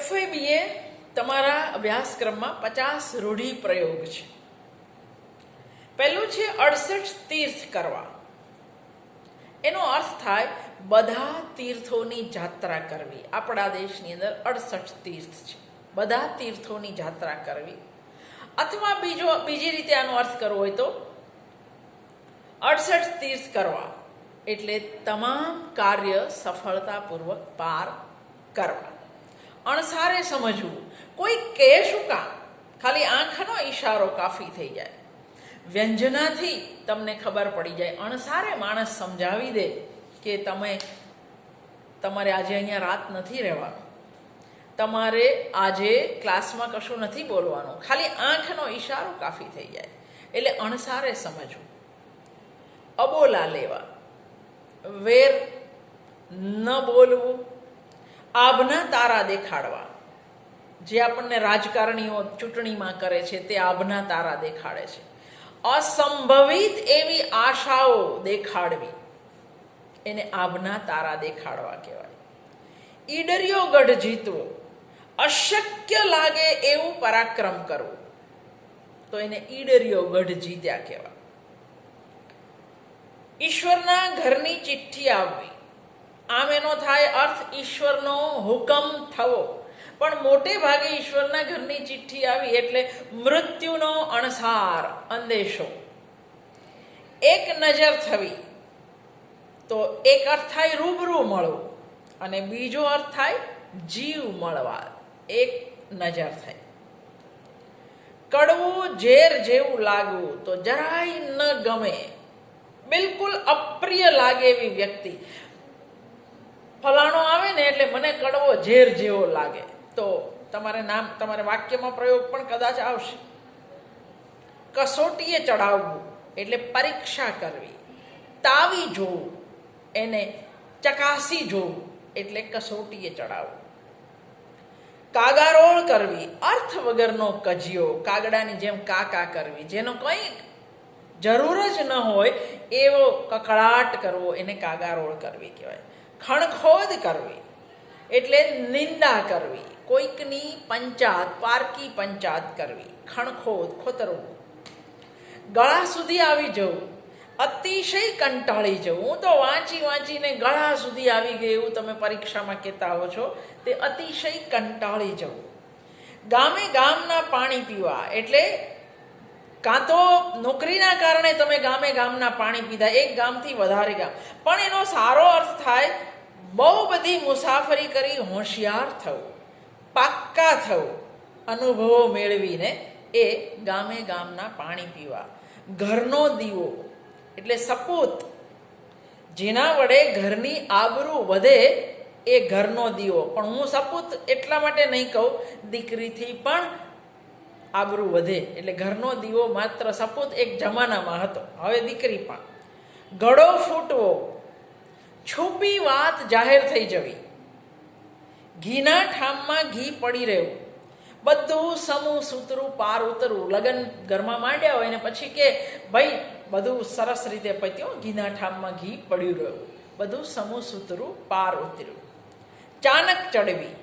એફએબીએ તમારા અભ્યાસક્રમમાં પચાસ રૂઢિ પ્રયોગ છે. પહેલું છે અડસઠ તીર્થ કરવા. એનો અર્થ થાય બધા તીર્થોની જાત્રા કરવી. આપણા દેશની અંદર અડસઠ તીર્થ છે. બધા તીર્થોની જાત્રા કરવી. અથવા બીજો, બીજી રીતે આનો અર્થ કરવો હોય તો અડસઠ તીર્થ કરવા. એટલે તમામ કાર્ય સફળતાપૂર્વક પાર કરવા. અણસારે સમજવું. કોઈ કહે શું કામ? ખાલી આંખનો ઈશારો કાફી થઈ જાય. વ્યંજનાથી તમને ખબર પડી જાય. અણસારે માણસ સમજાવી દે કે તમે, તમારે આજે અહીંયા રાત નથી રહેવાનું. તમારે આજે ક્લાસમાં કશું નથી બોલવાનું. ખાલી આંખનો ઈશારો કાફી થઈ જાય. એટલે અણસારે સમજવું. અબોલા લેવા. વેર ન બોલવું. આભના તારા દેખાડવા. જે આપણને રાજકારણીઓ ચૂંટણીમાં કરે છે, તે આભના તારા દેખાડે છે. અસંભવિત એવી આશાઓ દેખાડવી. એને આભના તારા દેખાડવા કહેવાય. ઈડરિયો ગઢ જીતવો. અશક્ય લાગે એવું પરાક્રમ કરવું. તો એને ઈડરિયો ગઢ જીત્યા કહેવાય. ઈશ્વરના ઘરની ચિઠ્ઠી આવવી. આમ એનો થાય અર્થ ઈશ્વરનો હુકમ થવો. પણ મોટે ભાગે ઈશ્વરના ઘરની ચિઠ્ઠી આવી એટલે મૃત્યુનો અણસાર અંદેશો. એક નજર થવી, તો એક અર્થ થાય રૂબરૂ મળવું અને બીજો અર્થ થાય જીવ મળવા. એક નજર થાય. કડવું ઝેર જેવું લાગવું તો જરાય ન ગમે. બિલકુલ અપ્રિય લાગે એવી વ્યક્તિ. ફલાણો આવે ને એટલે મને કડવો ઝેર જેવો લાગે. તો તમારે નામ, તમારે વાક્યમાં પ્રયોગ પણ કદાચ આવશે. કસોટીએ ચડાવવું એટલે પરીક્ષા કરવી. તાવી જોવું એને ચકાસી જોવું એટલે કસોટીએ ચડાવવું કાગારોળ કરવી, અર્થ વગરનો કજિયો, કાગડાની જેમ કાકા કરવી, જેનો કંઈ જરૂર જ ન હોય એવો કકળાટ કરવો એને કાગારોળ કરવી કહેવાય. ખણખોદ કરવી. એટલે નિંદા કરવી. કોઈકની પંચાત, પારકી પંચાત કરવી. ખણખોદ, ખોતરવું. ગળા સુધી આવી જવું. અતિશય કંટાળી જવું. હું તો વાંચી વાંચીને ગળા સુધી આવી ગઈ એવું તમે પરીક્ષામાં કહેતા હો છો, તે અતિશય કંટાળી જવું. ગામે ગામના પાણી પીવા. એટલે કાં તો નોકરીના કારણે તમે ગામે ગામના પાણી પીધા, એક ગામથી વધારે ગામ. પણ એનો સારો અર્થ થાય, બહુ બધી મુસાફરી કરી હોશિયાર થવું, પાક્કા થવું, અનુભવો મેળવીને એ ગામે ગામના પાણી પીવા. ઘરનો દીવો, એટલે સપૂત, જેના વડે ઘરની આબરૂ વધે એ ઘરનો દીવો. પણ હું સપૂત એટલા માટે નહીં કહું, દીકરીથી પણ આબરૂ વધે. એટલે ઘરનો દીવો માત્ર સપૂત એક જમાનામાં હતો. હવે દીકરી પણ. ગળો ફૂટવો. છુપી વાત જાહેર થઈ જવી. ઘીના ઠામમાં ઘી પડી રહ્યું. બધું સમૂહ સૂતરું, પાર ઉતરવું. લગ્ન ઘરમાં માંડ્યા હોય ને પછી કે, ભાઈ, બધું સરસ રીતે પત્યો. ઘીના ઠામમાં ઘી પડ્યું રહ્યું. બધું સમૂહ સૂતરું, પાર ઉતર્યું. ચાનક ચડવી.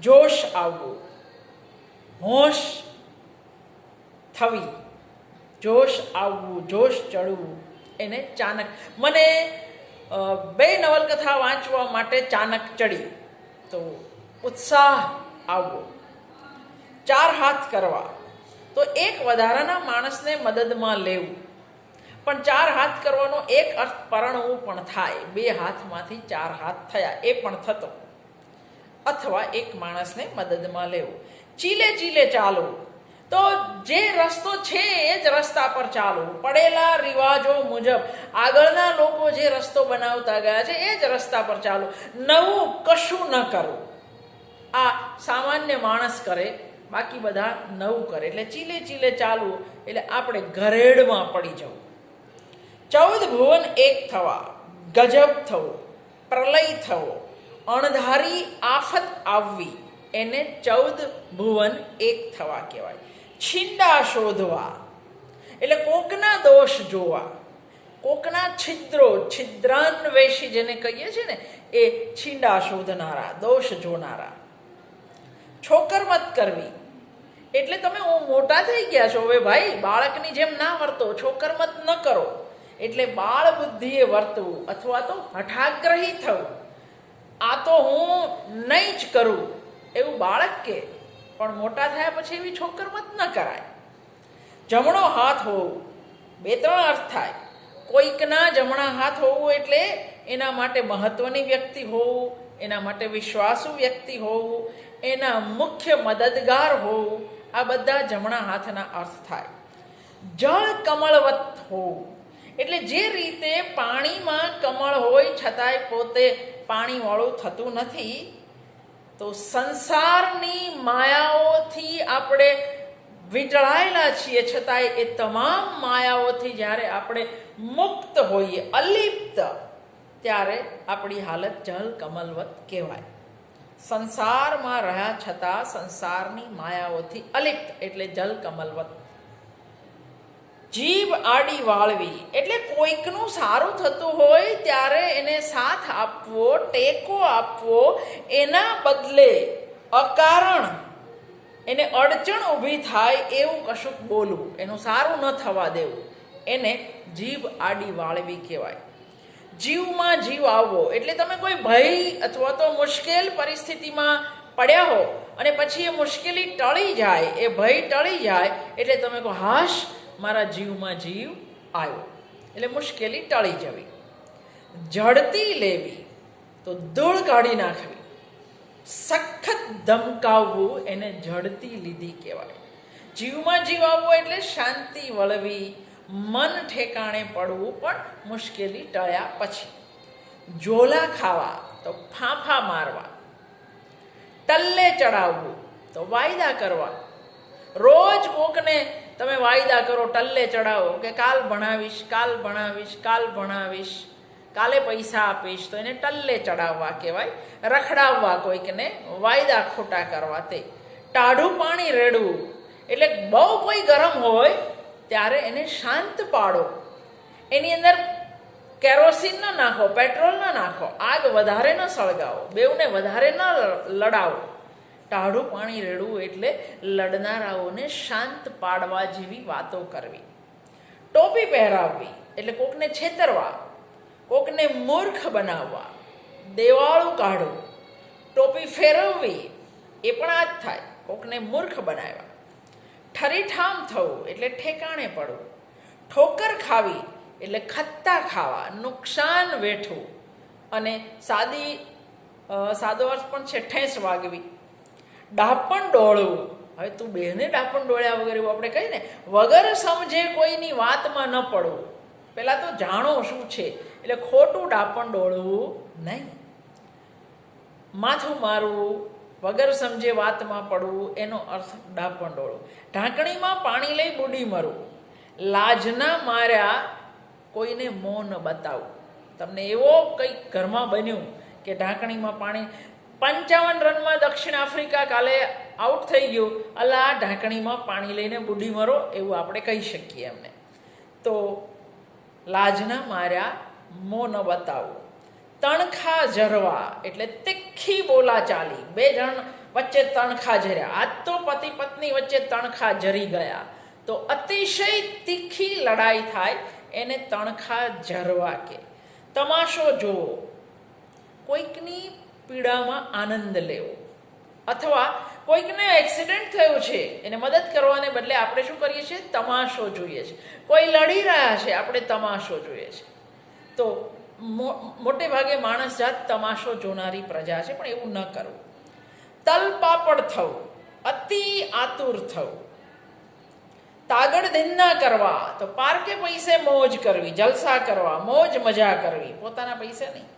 જોશ આવવું. હોશ થવી. જોશ આવવું, જોશ ચડવું, એને ચાનક. મને બે નવલકથા વાંચવા માટે ચાનક ચડી. તો ઉત્સાહ આવવો. ચાર હાથ કરવા. તો એક વધારાના માણસને મદદમાં લેવું. પણ ચાર હાથ કરવાનો એક અર્થ પરણવું પણ થાય. બે હાથમાંથી ચાર હાથ થયા. એ પણ થતો. અથવા એક માણસને મદદમાં લેવું. ચીલે ચીલે ચાલવું. તો જે રસ્તો છે એ જ રસ્તા પર ચાલવું પડેલા રિવાજો મુજબ આગળના લોકો જે રસ્તો બનાવતા ગયા છે એ જ રસ્તા પર ચાલવું નવું કશું ન કરવું આ સામાન્ય માણસ કરે, બાકી બધા નવું કરે. એટલે ચીલે ચીલે ચાલવું, એટલે આપણે ઘરેડમાં પડી જવું. ચૌદ ભુવન એક થવા, ગજબ થવો, પ્રલય થવો, અણધારી આફત આવવી, એને ચૌદ ભુવન એક થવા કહેવાય. છિંડા શોધવા. એટલે કોકના દોષ જોવા. કોકના છિદ્રો, છિદ્રાન્વેષી જેને કહીએ છીએ ને, એ છીંડા શોધનારા, દોષ જોનારા. છોકર મત કરવી. એટલે તમે હું મોટા થઈ ગયા છો, હવે ભાઈ બાળકની જેમ ના વર્તો, છોકર મત ન કરો. એટલે બાળ બુદ્ધિએ વર્તવું અથવા તો હઠાગ્રહી થવું. આ તો હું નહીં જ કરું. એવું બાળક કે? પણ મોટા થયા પછી એવી છોકર મત ન કરાય. જમણો હાથ હોવો, બે ત્રણ અર્થ થાય. કોઈકના જમણા હાથ હોવું એટલે એના માટે મહત્વની વ્યક્તિ હોવું, એના માટે વિશ્વાસુ વ્યક્તિ હોવું, એના મુખ્ય મદદગાર હોવું, આ બધા જમણા હાથના અર્થ થાય. જળ કમળવત હોવું, એટલે જે રીતે પાણીમાં કમળ હોય છતાંય પોતે પાણીવાળું થતું નથી તો સંસારની માયાઓથી આપણે વીંટળાયેલા છીએ, છતાંય એ તમામ માયાઓથી જ્યારે આપણે મુક્ત હોઈએ, અલિપ્ત, ત્યારે આપણી હાલત જળ કમલવત કહેવાય. સંસારમાં રહ્યા છતાં સંસારની માયાઓથી અલિપ્ત, એટલે જલ કમલવત જીભ આડી વાળવી. એટલે કોઈકનું સારું થતું હોય ત્યારે એને સાથ આપવો, ટેકો આપવો, એના બદલે અકારણ. એને અડચણ ઊભી થાય એવું કશુંક બોલવું. એનું સારું ન થવા દેવું. એને જીભ આડી વાળવી કહેવાય. જીવમાં જીવ આવવો. એટલે તમે કોઈ ભય અથવા તો મુશ્કેલ પરિસ્થિતિમાં પડ્યા હો અને પછી એ મુશ્કેલી ટળી જાય, એ ભય ટળી જાય, એટલે તમે કહો, હાશ મારા જીવમાં જીવ આવ્યો. એટલે મુશ્કેલી ટળી જવી. ઝડતી લેવી તો ધૂળ કાઢી નાખવી. સખત ધમકાવવું એને ઝડતી લીધી કહેવાય. જીવમાં જીવ આવવો એટલે શાંતિ વળવી, મન ઠેકાણે પડવું પણ મુશ્કેલી ટળ્યા પછી. ઝોલા ખાવા તો ફાંફા મારવા. ટલ્લે ચડાવવું તો વાયદા કરવા. રોજ કોકને તમે વાયદા કરો, ટલ્લે ચડાવો કે કાલ ભણાવીશ કાલ ભણાવીશ કાલ ભણાવીશ, કાલે પૈસા આપીશ, તો એને ટલ્લે ચડાવવા કહેવાય, રખડાવવા કોઈકને વાયદા ખોટા કરવા તે. ટાઢું પાણી રેડવું, એટલે બહુ કોઈ ગરમ હોય, ત્યારે એને શાંત પાડો. એની અંદર કેરોસીન ન નાખો, પેટ્રોલ ન નાખો, આગ વધારે ન સળગાવો, બેઉને વધારે ન લડાવો. ટાઢું પાણી રેડવું એટલે લડનારાઓને શાંત પાડવા જેવી વાતો કરવી. ટોપી પહેરાવવી એટલે કોકને છેતરવા, કોકને મૂર્ખ બનાવવા, દેવાળું કાઢવું. ટોપી ફેરવવી એ પણ આ જ થાય, કોકને મૂર્ખ બનાવ્યા. ઠરીઠામ થવું એટલે ઠેકાણે પડવું. ઠોકર ખાવી એટલે ખત્તા ખાવા, નુકસાન વેઠવું. અને સાદી સાદો અર્થ પણ છે ઠેસ વાગવી. ડાપણ ડોળવું. હવે તું બેને ડાપણ ડોળ્યા વગર એવું આપણે કહીએ ને, વગર સમજે કોઈની વાતમાં ન પડવું. પહેલાં તો જાણો શું છે. એટલે ખોટું ડાપણ ડોળવું નહીં. માથું મારવું, વગર સમજે વાતમાં પડવું, એનો અર્થ ડાપણ ડોળવું. ઢાંકણીમાં પાણી લઈ બુડી મરવું લાજના માર્યા કોઈને મોં ન બતાવવું તમને એવો કંઈક ઘરમાં બન્યું કે ઢાંકણીમાં પાણી પંચાવન રનમાં દક્ષિણ આફ્રિકા કાલે આઉટ થઈ ગયું. અલા, આ ઢાંકણીમાં પાણી લઈને બુડી મરો એવું આપણે કહી શકીએ એમને. તો લાજના માર્યા, મો ન બતાવો. તણખા જરવા એટલે તીખી બોલા ચાલી. બે જણ વચ્ચે તણખા જર્યા આજ તો પતિ પત્ની વચ્ચે તણખા જરી ગયા. તો અતિશય તીખી લડાઈ થાય, એને તણખા જરવા કે. તમાશો જોવો કોઈકની પીડામાં આનંદ લેવો. અથવા કોઈકને એક્સિડન્ટ થયો છે, એને મદદ કરવાને બદલે આપણે શું કરીએ છીએ? તમાશો જોઈએ છે. કોઈ લડી રહ્યા છે, આપણે તમાશો જોઈએ છે. તો મોટે ભાગે માણસ જાત તમાશો જોનારી પ્રજા છે, પણ એવું ન કરવું. તલપાપડ થવું, અતિ આતુર થવું. તાગડ ધીન્ના કરવા, તો પાર્કે પૈસે મોજ કરવી, જલસા કરવા, મોજ મજા કરવી. પોતાના પૈસે નહીં.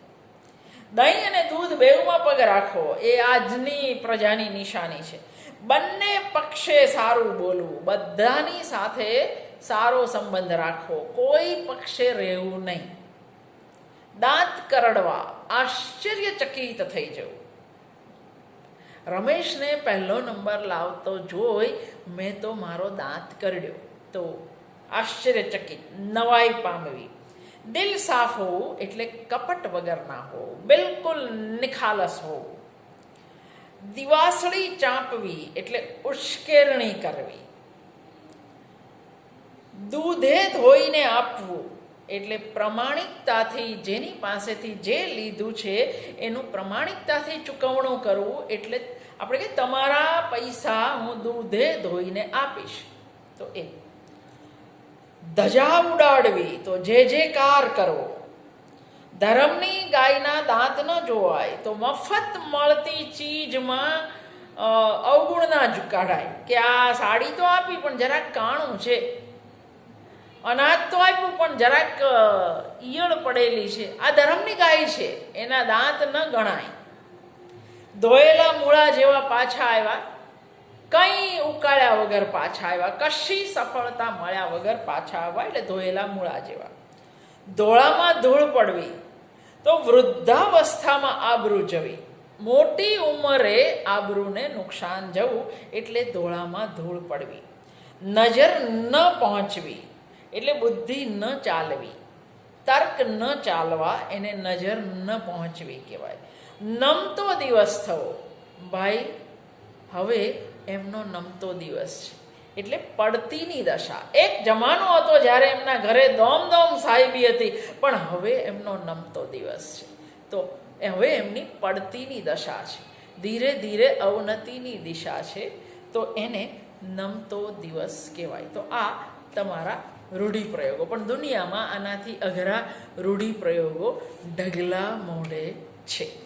દહીં અને દૂધ બેઉમાં પગ રાખો, એ આજની પ્રજાની નિશાની છે. બંને પક્ષે સારું બોલવું, બધાની સાથે સારો સંબંધ રાખવો, કોઈ પક્ષે રહેવું નહીં. દાંત કરડવા આશ્ચર્યચકિત થઈ જવું. રમેશને પહેલો નંબર લાવતો જોઈ મેં તો મારો દાંત કરડ્યો. તો આશ્ચર્યચકિત, નવાઈ પામવી. દિલ સાફ હોવું એટલે કપટ વગરના હોવું, બિલકુલ નિખાલસ હોવું. દિવાસળી ચાંપવી એટલે ઉશ્કેરણી કરવી. દૂધે ધોઈને આપવું એટલે પ્રમાણિકતાથી જેની પાસેથી જે લીધું છે, એનું પ્રમાણિકતાથી ચૂકવણું કરવું એટલે આપણે કે તમારા પૈસા હું દૂધે ધોઈને આપીશ. તો એ. ધજા ઉડાડવી, તો જે જે કાર કરવો. ધર્મની ગાયના દાંત ન જોવાય, તો મફત મળતી ચીજમાં અવગુણ ના જ કાઢાય કે આ સાડી તો આપી, પણ જરાક કાણું છે. અનાજ તો આપ્યું, પણ જરાક ઈયળ પડેલી છે. આ ધર્મની ગાય છે, એના દાંત ન ગણાય. ધોયેલા મૂળા જેવા પાછા આવ્યા. કંઈ ઉકાળ્યા વગર પાછા આવ્યા? કશી સફળતા મળ્યા વગર પાછા આવ્યા? એટલે ધોયેલા મૂળા જેવા. ધોળામાં ધૂળ પડવી. તો વૃદ્ધાવસ્થામાં આબરૂ જવી. મોટી ઉંમરે આબરૂને નુકસાન જવું એટલે ધોળામાં ધૂળ પડવી. નજર ન પહોંચવી એટલે બુદ્ધિ ન ચાલવી. તર્ક ન ચાલવા એને નજર ન પહોંચવી કહેવાય. નમતો દિવસ થવો. ભાઈ, હવે એમનો નમતો દિવસ છે. એટલે પડતીની દશા. એક જમાનો હતો જ્યારે એમના ઘરે દોમ દોમ સાહેબી હતી, પણ હવે એમનો નમતો દિવસ છે. તો હવે એમની પડતીની દશા છે. ધીરે ધીરે અવનતિની દિશા છે. તો એને નમતો દિવસ કહેવાય. તો આ તમારા રૂઢિપ્રયોગો. પણ દુનિયામાં આનાથી અઘરા રૂઢિપ્રયોગો ઢગલા મોઢે છે.